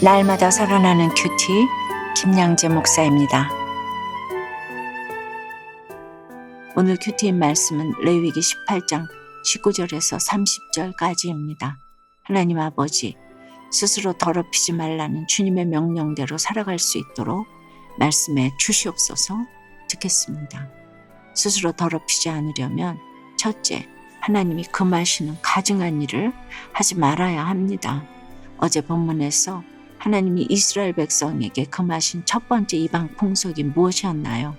날마다 살아나는 큐티 김양재 목사입니다. 오늘 큐티인 말씀은 레위기 18장 19절에서 30절까지입니다. 하나님 아버지 스스로 더럽히지 말라는 주님의 명령대로 살아갈 수 있도록 말씀에 주시옵소서 듣겠습니다. 스스로 더럽히지 않으려면 첫째 하나님이 금하시는 가증한 일을 하지 말아야 합니다. 어제 본문에서 하나님이 이스라엘 백성에게 금하신 첫 번째 이방 풍속이 무엇이었나요?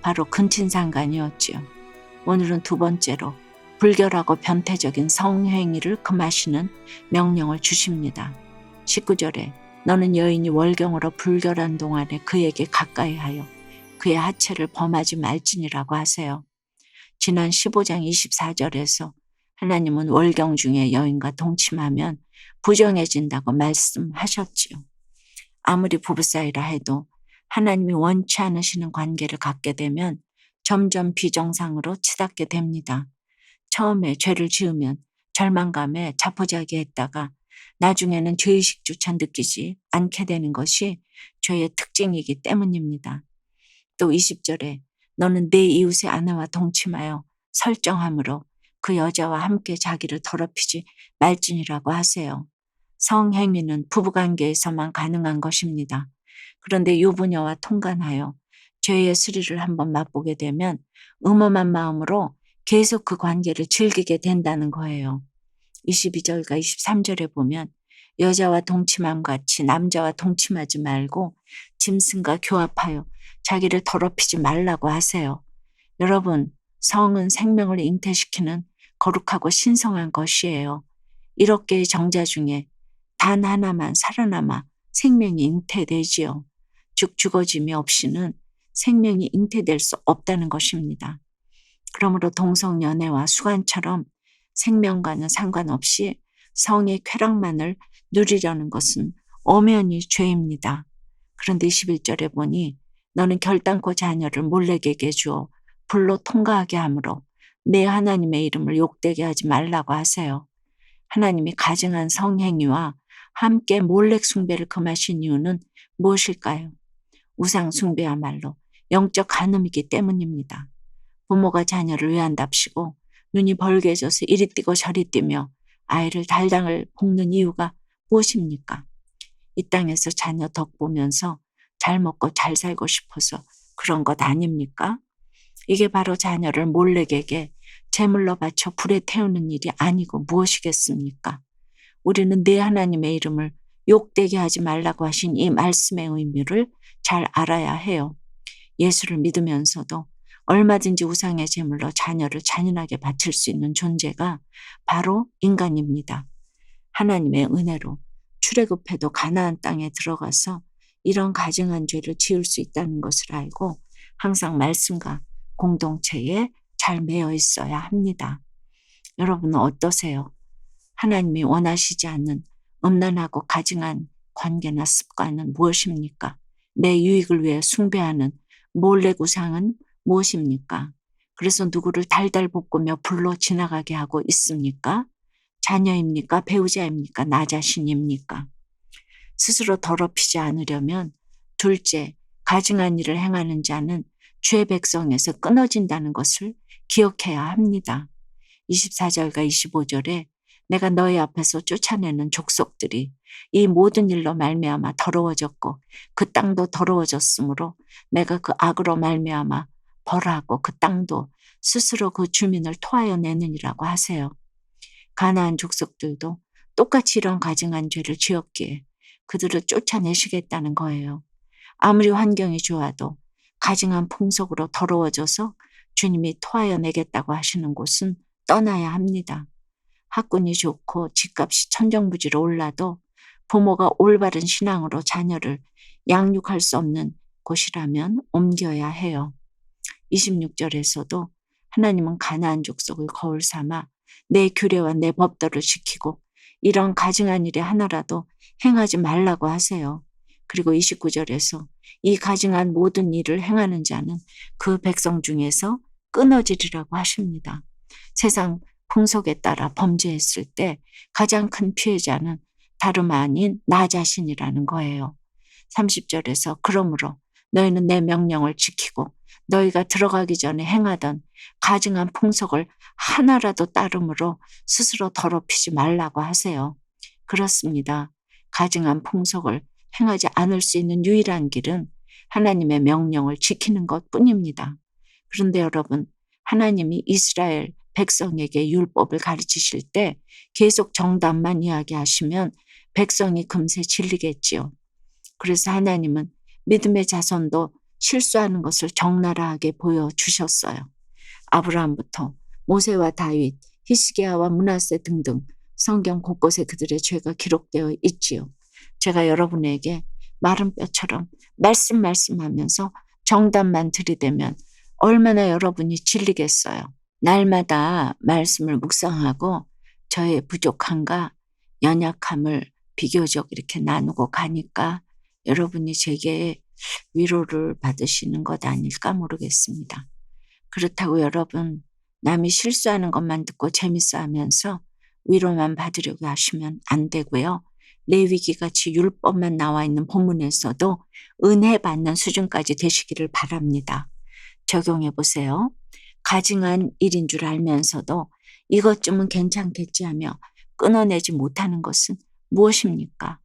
바로 근친상간이었지요. 오늘은 두 번째로 불결하고 변태적인 성행위를 금하시는 명령을 주십니다. 19절에 너는 여인이 월경으로 불결한 동안에 그에게 가까이 하여 그의 하체를 범하지 말지니라고 하세요. 지난 15장 24절에서 하나님은 월경 중에 여인과 동침하면 부정해진다고 말씀하셨지요. 아무리 부부 사이라 해도 하나님이 원치 않으시는 관계를 갖게 되면 점점 비정상으로 치닫게 됩니다. 처음에 죄를 지으면 절망감에 자포자기했다가 나중에는 죄의식조차 느끼지 않게 되는 것이 죄의 특징이기 때문입니다. 또 20절에 너는 내 이웃의 아내와 동침하여 설정함으로 그 여자와 함께 자기를 더럽히지 말지니라고 하세요. 성행위는 부부관계에서만 가능한 것입니다. 그런데 유부녀와 통관하여 죄의 스리를 한번 맛보게 되면 음험한 마음으로 계속 그 관계를 즐기게 된다는 거예요. 22절과 23절에 보면 여자와 동침함 같이 남자와 동침하지 말고 짐승과 교합하여 자기를 더럽히지 말라고 하세요. 여러분, 성은 생명을 잉태시키는 거룩하고 신성한 것이에요. 1억 개의 정자 중에 단 하나만 살아남아 생명이 잉태되지요. 즉 죽어짐이 없이는 생명이 잉태될 수 없다는 것입니다. 그러므로 동성연애와 수간처럼 생명과는 상관없이 성의 쾌락만을 누리려는 것은 엄연히 죄입니다. 그런데 21절에 보니 너는 결단코 자녀를 몰래에게 주어 불로 통과하게 하므로 내 하나님의 이름을 욕되게 하지 말라고 하세요. 하나님이 가증한 성행위와 함께 몰렉 숭배를 금하신 이유는 무엇일까요? 우상 숭배야말로 영적 간음이기 때문입니다. 부모가 자녀를 외한답시고 눈이 벌게져서 이리 뛰고 저리 뛰며 아이를 달당을 볶는 이유가 무엇입니까? 이 땅에서 자녀 덕 보면서 잘 먹고 잘 살고 싶어서 그런 것 아닙니까? 이게 바로 자녀를 몰래에게 제물로 바쳐 불에 태우는 일이 아니고 무엇이겠습니까? 우리는 내 하나님의 이름을 욕되게 하지 말라고 하신 이 말씀의 의미를 잘 알아야 해요. 예수를 믿으면서도 얼마든지 우상의 제물로 자녀를 잔인하게 바칠 수 있는 존재가 바로 인간입니다. 하나님의 은혜로 출애굽해도 가나안 땅에 들어가서 이런 가증한 죄를 지을 수 있다는 것을 알고 항상 말씀과 공동체에 잘 매여 있어야 합니다. 여러분은 어떠세요? 하나님이 원하시지 않는 음란하고 가증한 관계나 습관은 무엇입니까? 내 유익을 위해 숭배하는 몰래 구상은 무엇입니까? 그래서 누구를 달달 볶으며 불로 지나가게 하고 있습니까? 자녀입니까? 배우자입니까? 나 자신입니까? 스스로 더럽히지 않으려면 둘째, 가증한 일을 행하는 자는 죄 백성에서 끊어진다는 것을 기억해야 합니다. 24절과 25절에 내가 너희 앞에서 쫓아내는 족속들이 이 모든 일로 말미암아 더러워졌고 그 땅도 더러워졌으므로 내가 그 악으로 말미암아 벌하고 그 땅도 스스로 그 주민을 토하여 내느니라고 하세요. 가나안 족속들도 똑같이 이런 가증한 죄를 지었기에 그들을 쫓아내시겠다는 거예요. 아무리 환경이 좋아도 가증한 풍속으로 더러워져서 주님이 토하여 내겠다고 하시는 곳은 떠나야 합니다. 학군이 좋고 집값이 천정부지로 올라도 부모가 올바른 신앙으로 자녀를 양육할 수 없는 곳이라면 옮겨야 해요. 26절에서도 하나님은 가나안 족속을 거울 삼아 내 규례와 내 법도를 지키고 이런 가증한 일에 하나라도 행하지 말라고 하세요. 그리고 29절에서 이 가증한 모든 일을 행하는 자는 그 백성 중에서 끊어지리라고 하십니다. 세상 풍속에 따라 범죄했을 때 가장 큰 피해자는 다름 아닌 나 자신이라는 거예요. 30절에서 그러므로 너희는 내 명령을 지키고 너희가 들어가기 전에 행하던 가증한 풍속을 하나라도 따름으로 스스로 더럽히지 말라고 하세요. 그렇습니다. 가증한 풍속을 행하지 않을 수 있는 유일한 길은 하나님의 명령을 지키는 것 뿐입니다. 그런데 여러분, 하나님이 이스라엘 백성에게 율법을 가르치실 때 계속 정답만 이야기하시면 백성이 금세 질리겠지요. 그래서 하나님은 믿음의 자손도 실수하는 것을 적나라하게 보여주셨어요. 아브라함부터 모세와 다윗, 히스기야와 문하세 등등 성경 곳곳에 그들의 죄가 기록되어 있지요. 제가 여러분에게 마른 뼈처럼 말씀 말씀하면서 정답만 들이대면 얼마나 여러분이 질리겠어요. 날마다 말씀을 묵상하고 저의 부족함과 연약함을 비교적 이렇게 나누고 가니까 여러분이 제게 위로를 받으시는 것 아닐까 모르겠습니다. 그렇다고 여러분, 남이 실수하는 것만 듣고 재밌어 하면서 위로만 받으려고 하시면 안 되고요. 레위기 같이 율법만 나와 있는 본문에서도 은혜 받는 수준까지 되시기를 바랍니다. 적용해 보세요. 가증한 일인 줄 알면서도 이것쯤은 괜찮겠지 하며 끊어내지 못하는 것은 무엇입니까?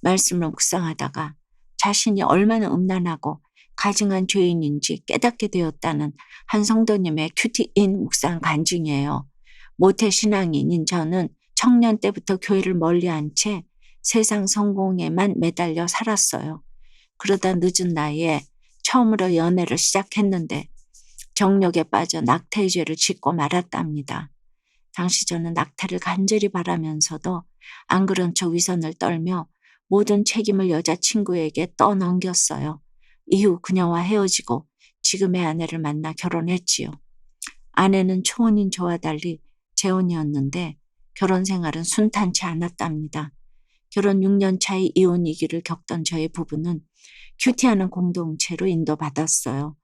말씀을 묵상하다가 자신이 얼마나 음란하고 가증한 죄인인지 깨닫게 되었다는 한 성도님의 큐티인 묵상 간증이에요. 모태 신앙인인 저는 청년 때부터 교회를 멀리한 채 세상 성공에만 매달려 살았어요. 그러다 늦은 나이에 처음으로 연애를 시작했는데 정력에 빠져 낙태의 죄를 짓고 말았답니다. 당시 저는 낙태를 간절히 바라면서도 안 그런 척 위선을 떨며 모든 책임을 여자친구에게 떠넘겼어요. 이후 그녀와 헤어지고 지금의 아내를 만나 결혼했지요. 아내는 초혼인 저와 달리 재혼이었는데 결혼 생활은 순탄치 않았답니다. 결혼 6년 차의 이혼이기를 겪던 저의 부부는 큐티하는 공동체로 인도받았어요.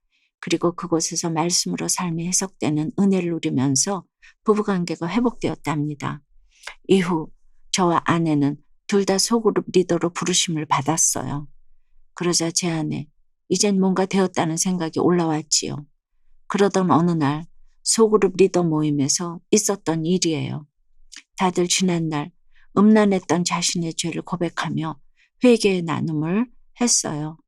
그리고 그곳에서 말씀으로 삶이 해석되는 은혜를 누리면서 부부관계가 회복되었답니다. 이후 저와 아내는 둘 다 소그룹 리더로 부르심을 받았어요. 그러자 제 안에 이젠 뭔가 되었다는 생각이 올라왔지요. 그러던 어느 날 소그룹 리더 모임에서 있었던 일이에요. 다들 지난날 음란했던 자신의 죄를 고백하며 회개의 나눔을 했어요.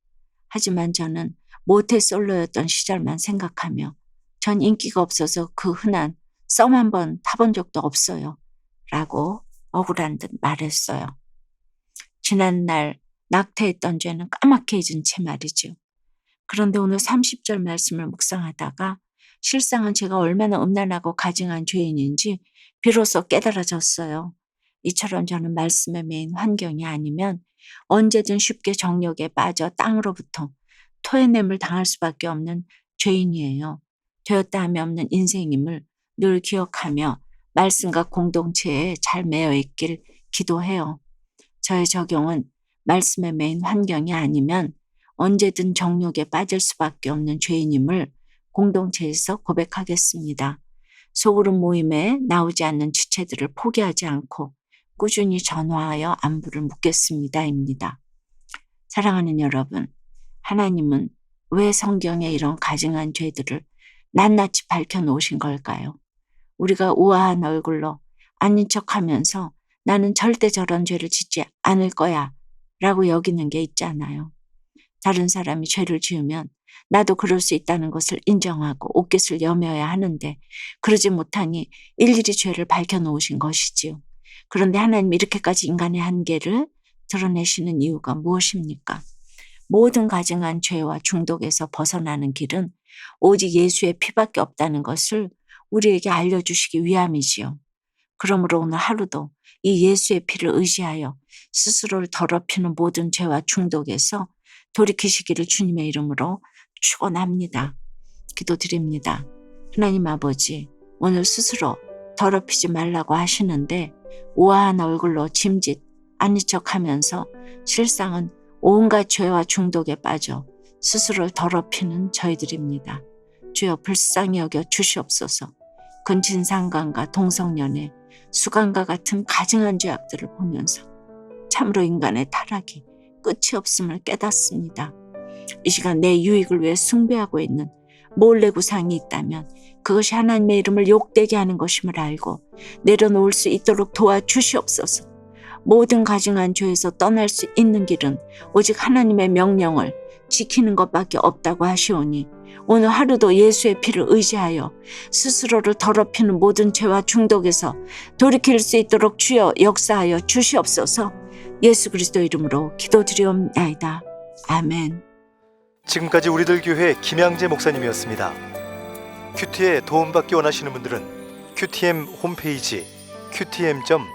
하지만 저는 모태솔로였던 시절만 생각하며 전 인기가 없어서 그 흔한 썸 한 번 타본 적도 없어요. 라고 억울한 듯 말했어요. 지난날 낙태했던 죄는 까맣게 잊은 채 말이죠. 그런데 오늘 30절 말씀을 묵상하다가 실상은 제가 얼마나 음란하고 가증한 죄인인지 비로소 깨달아졌어요. 이처럼 저는 말씀에 매인 환경이 아니면 언제든 쉽게 정력에 빠져 땅으로부터 토해냄을 당할 수밖에 없는 죄인이에요. 되었다 하면 없는 인생임을 늘 기억하며 말씀과 공동체에 잘 매여 있길 기도해요. 저의 적용은 말씀에 매인 환경이 아니면 언제든 정욕에 빠질 수밖에 없는 죄인임을 공동체에서 고백하겠습니다. 소그룹 모임에 나오지 않는 주체들을 포기하지 않고 꾸준히 전화하여 안부를 묻겠습니다.입니다. 사랑하는 여러분, 하나님은 왜 성경에 이런 가증한 죄들을 낱낱이 밝혀놓으신 걸까요? 우리가 우아한 얼굴로 아닌 척 하면서 나는 절대 저런 죄를 짓지 않을 거야 라고 여기는 게 있잖아요. 다른 사람이 죄를 지으면 나도 그럴 수 있다는 것을 인정하고 옷깃을 여며야 하는데 그러지 못하니 일일이 죄를 밝혀놓으신 것이지요. 그런데 하나님 이렇게까지 인간의 한계를 드러내시는 이유가 무엇입니까? 모든 가증한 죄와 중독에서 벗어나는 길은 오직 예수의 피밖에 없다는 것을 우리에게 알려주시기 위함이지요. 그러므로 오늘 하루도 이 예수의 피를 의지하여 스스로를 더럽히는 모든 죄와 중독에서 돌이키시기를 주님의 이름으로 축원합니다. 기도드립니다. 하나님 아버지, 오늘 스스로 더럽히지 말라고 하시는데 우아한 얼굴로 짐짓 아닌 척하면서 실상은 온갖 죄와 중독에 빠져 스스로를 더럽히는 저희들입니다. 주여 불쌍히 여겨 주시옵소서. 근친상간과 동성연애, 수간과 같은 가증한 죄악들을 보면서 참으로 인간의 타락이 끝이 없음을 깨닫습니다. 이 시간 내 유익을 위해 숭배하고 있는 몰래 구상이 있다면 그것이 하나님의 이름을 욕되게 하는 것임을 알고 내려놓을 수 있도록 도와주시옵소서. 모든 가증한 죄에서 떠날 수 있는 길은 오직 하나님의 명령을 지키는 것밖에 없다고 하시오니 오늘 하루도 예수의 피를 의지하여 스스로를 더럽히는 모든 죄와 중독에서 돌이킬 수 있도록 주여 역사하여 주시옵소서 예수 그리스도 이름으로 기도드리옵나이다. 아멘. 지금까지 우리들 교회 김양재 목사님이었습니다. 큐티에 도움받기 원하시는 분들은 큐티엠 홈페이지 qtm.or.kr